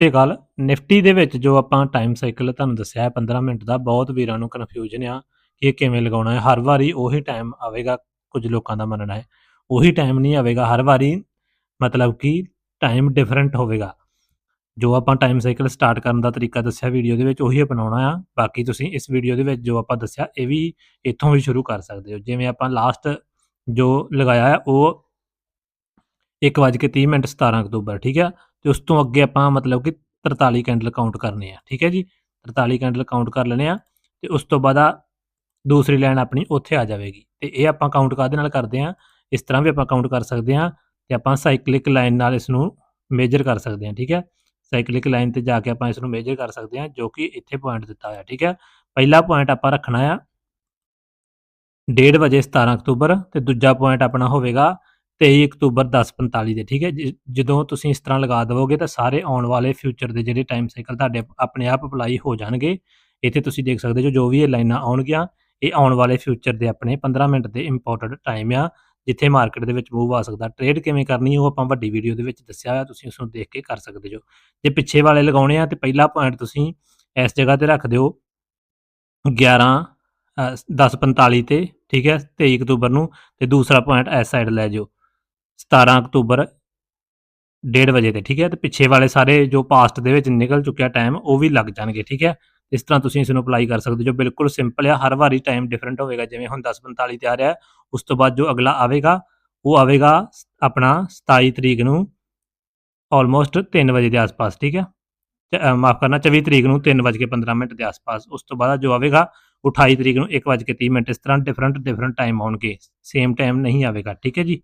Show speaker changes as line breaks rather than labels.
ਤੇ ਗੱਲ ਨਿਫਟੀ ਦੇ ਵਿੱਚ ਜੋ ਆਪਾਂ ਟਾਈਮ ਸਾਈਕਲ ਤੁਹਾਨੂੰ ਦੱਸਿਆ ਹੈ 15 ਮਿੰਟ ਦਾ, ਬਹੁਤ ਵੀਰਾਂ ਨੂੰ ਕਨਫਿਊਜ਼ਨ ਆ ਕਿ ਇਹ ਕਿਵੇਂ ਲਗਾਉਣਾ ਹੈ। ਹਰ ਵਾਰੀ ਉਹੀ ਟਾਈਮ ਆਵੇਗਾ, ਕੁਝ ਲੋਕਾਂ ਦਾ ਮੰਨਣਾ ਹੈ। ਉਹੀ ਟਾਈਮ ਨਹੀਂ ਆਵੇਗਾ, ਹਰ ਵਾਰੀ ਮਤਲਬ ਕਿ ਟਾਈਮ ਡਿਫਰੈਂਟ ਹੋਵੇਗਾ। ਜੋ ਆਪਾਂ ਟਾਈਮ ਸਾਈਕਲ ਸਟਾਰਟ ਕਰਨ ਦਾ ਤਰੀਕਾ ਦੱਸਿਆ ਵੀਡੀਓ ਦੇ ਵਿੱਚ, ਉਹੀ ਅਪਣਾਉਣਾ ਆ। ਬਾਕੀ ਤੁਸੀਂ ਇਸ ਵੀਡੀਓ ਦੇ ਵਿੱਚ ਜੋ ਆਪਾਂ ਦੱਸਿਆ, ਇਹ ਵੀ ਇੱਥੋਂ ਵੀ ਸ਼ੁਰੂ ਕਰ ਸਕਦੇ ਹੋ। ਜਿਵੇਂ ਆਪਾਂ ਲਾਸਟ ਜੋ ਲਗਾਇਆ ਹੈ, ਉਹ 1:30 ਮਿੰਟ 17 ਅਕਤੂਬਰ, ਠੀਕ ਆ? ਤੇ ਉਸ ਤੋਂ ਅੱਗੇ ਆਪਾਂ ਮਤਲਬ ਕਿ 43 ਕੈਂਡਲ ਕਾਊਂਟ ਕਰਨੇ ਆ, ਠੀਕ ਹੈ ਜੀ? 43 ਕੈਂਡਲ ਕਾਊਂਟ ਕਰ ਲੈਣੇ ਆ ਤੇ ਉਸ ਤੋਂ ਬਾਅਦ ਆ ਦੂਸਰੀ ਲਾਈਨ ਆਪਣੀ ਉੱਥੇ ਆ ਜਾਵੇਗੀ। ਤੇ ਇਹ ਆਪਾਂ ਕਾਊਂਟ ਕਾਦੇ ਨਾਲ ਕਰਦੇ ਆ? ਇਸ ਤਰ੍ਹਾਂ ਵੀ ਆਪਾਂ ਕਾਊਂਟ ਕਰ ਸਕਦੇ ਆ ਤੇ ਆਪਾਂ ਸਾਈਕਲਿਕ ਲਾਈਨ ਨਾਲ ਇਸ ਨੂੰ ਮੇਜਰ ਕਰ ਸਕਦੇ ਆ, ਠੀਕ ਹੈ? ਸਾਈਕਲਿਕ ਲਾਈਨ ਤੇ ਜਾ ਕੇ ਆਪਾਂ ਇਸ ਨੂੰ ਮੇਜਰ ਕਰ ਸਕਦੇ ਆ ਜੋ ਕਿ ਇੱਥੇ ਪੁਆਇੰਟ ਦਿੱਤਾ ਹੋਇਆ, ਠੀਕ ਹੈ? ਪਹਿਲਾ ਪੁਆਇੰਟ ਆਪਾਂ ਰੱਖਣਾ ਆ 1:30 ਵਜੇ 17 ਅਕਤੂਬਰ ਤੇ ਦੂਜਾ ਪੁਆਇੰਟ ਆਪਣਾ ਹੋਵੇਗਾ 23 ਅਕਤੂਬਰ 10:45 ਦੇ ਠੀਕ ਹੈ? ਜਦੋਂ ਤੁਸੀਂ ਇਸ ਤਰ੍ਹਾਂ ਲਗਾ ਦਵੋਗੇ ਤਾਂ ਸਾਰੇ ਆਉਣ ਵਾਲੇ ਫਿਊਚਰ ਦੇ ਜਿਹੜੇ ਟਾਈਮ ਸਾਈਕਲ ਤੁਹਾਡੇ ਆਪਣੇ ਆਪ ਅਪਲਾਈ ਹੋ ਜਾਣਗੇ। ਇੱਥੇ ਤੁਸੀਂ ਦੇਖ ਸਕਦੇ ਹੋ ਜੋ ਵੀ ਇਹ ਲਾਈਨਾਂ ਆਉਣਗੀਆਂ ਇਹ ਆਉਣ ਵਾਲੇ ਫਿਊਚਰ ਦੇ ਆਪਣੇ 15 ਮਿੰਟ ਦੇ ਇੰਪੋਰਟੈਂਟ ਟਾਈਮ ਆ ਜਿੱਥੇ ਮਾਰਕੀਟ ਦੇ ਵਿੱਚ ਮੂਵ ਆ ਸਕਦਾ। ਟ੍ਰੇਡ ਕਿਵੇਂ ਕਰਨੀ ਉਹ ਆਪਾਂ ਵੱਡੀ ਵੀਡੀਓ ਦੇ ਵਿੱਚ ਦੱਸਿਆ ਹੋਇਆ ਤੁਸੀਂ ਉਸ ਨੂੰ ਦੇਖ ਕੇ ਕਰ ਸਕਦੇ ਹੋ ਜੇ ਪਿੱਛੇ ਵਾਲੇ ਲਗਾਉਣੇ ਆ ਤੇ ਪਹਿਲਾ ਪੁਆਇੰਟ ਤੁਸੀਂ ਇਸ ਜਗ੍ਹਾ ਤੇ ਰੱਖ ਦਿਓ। 11 ਅ, 10:45 ਤੇ ਠੀਕ ਹੈ? 23 ਅਕਤੂਬਰ ਨੂੰ ਤੇ ਦੂਸਰਾ ਪੁਆਇੰਟ ਇਸ ਸਾਈਡ ਲੈ ਜਾਓ। 17 ਅਕਤੂਬਰ 1:30 ਵਜੇ ਤੇ ਠੀਕ ਹੈ ਤੇ ਪਿੱਛੇ ਵਾਲੇ ਸਾਰੇ ਜੋ ਪਾਸਟ ਦੇ ਵਿੱਚ ਨਿਕਲ ਚੁੱਕਿਆ ਟਾਈਮ ਉਹ ਵੀ ਲੱਗ ਜਾਣਗੇ ਠੀਕ ਹੈ ਇਸ ਤਰ੍ਹਾਂ ਤੁਸੀਂ ਇਸ ਨੂੰ ਅਪਲਾਈ ਕਰ ਸਕਦੇ ਹੋ ਬਿਲਕੁਲ ਸਿੰਪਲ ਆ ਹਰ ਵਾਰੀ ਟਾਈਮ ਡਿਫਰੈਂਟ ਹੋਵੇਗਾ ਜਿਵੇਂ ਹੁਣ 10:45 ਤੇ ਆ ਰਿਹਾ ਹੈ, ਉਸ ਤੋਂ ਬਾਅਦ ਜੋ ਅਗਲਾ ਆਵੇਗਾ ਉਹ ਆਵੇਗਾ ਸ- ਆਪਣਾ 27 ਤਰੀਕ ਨੂੰ ਆਲਮੋਸਟ 3 ਵਜੇ ਦੇ ਆਸ-ਪਾਸ ਠੀਕ ਹੈ ਤੇ, ਅ, ਮਾਫ ਕਰਨਾ 24 ਤਰੀਕ ਨੂੰ 3:15 ਮਿੰਟ ਦੇ ਆਸ-ਪਾਸ ਉਸ ਤੋਂ ਬਾਅਦ ਜੋ ਆਵੇਗਾ ਉਹ 28 ਤਰੀਕ ਨੂੰ 1:30 ਮਿੰਟ ਇਸ ਤਰ੍ਹਾਂ ਡਿਫਰੈਂਟ ਡਿਫਰੈਂਟ ਟਾਈਮ ਆਉਣਗੇ ਸੇਮ ਟਾਈਮ ਨਹੀਂ ਆਵੇਗਾ ਠੀਕ ਹੈ ਜੀ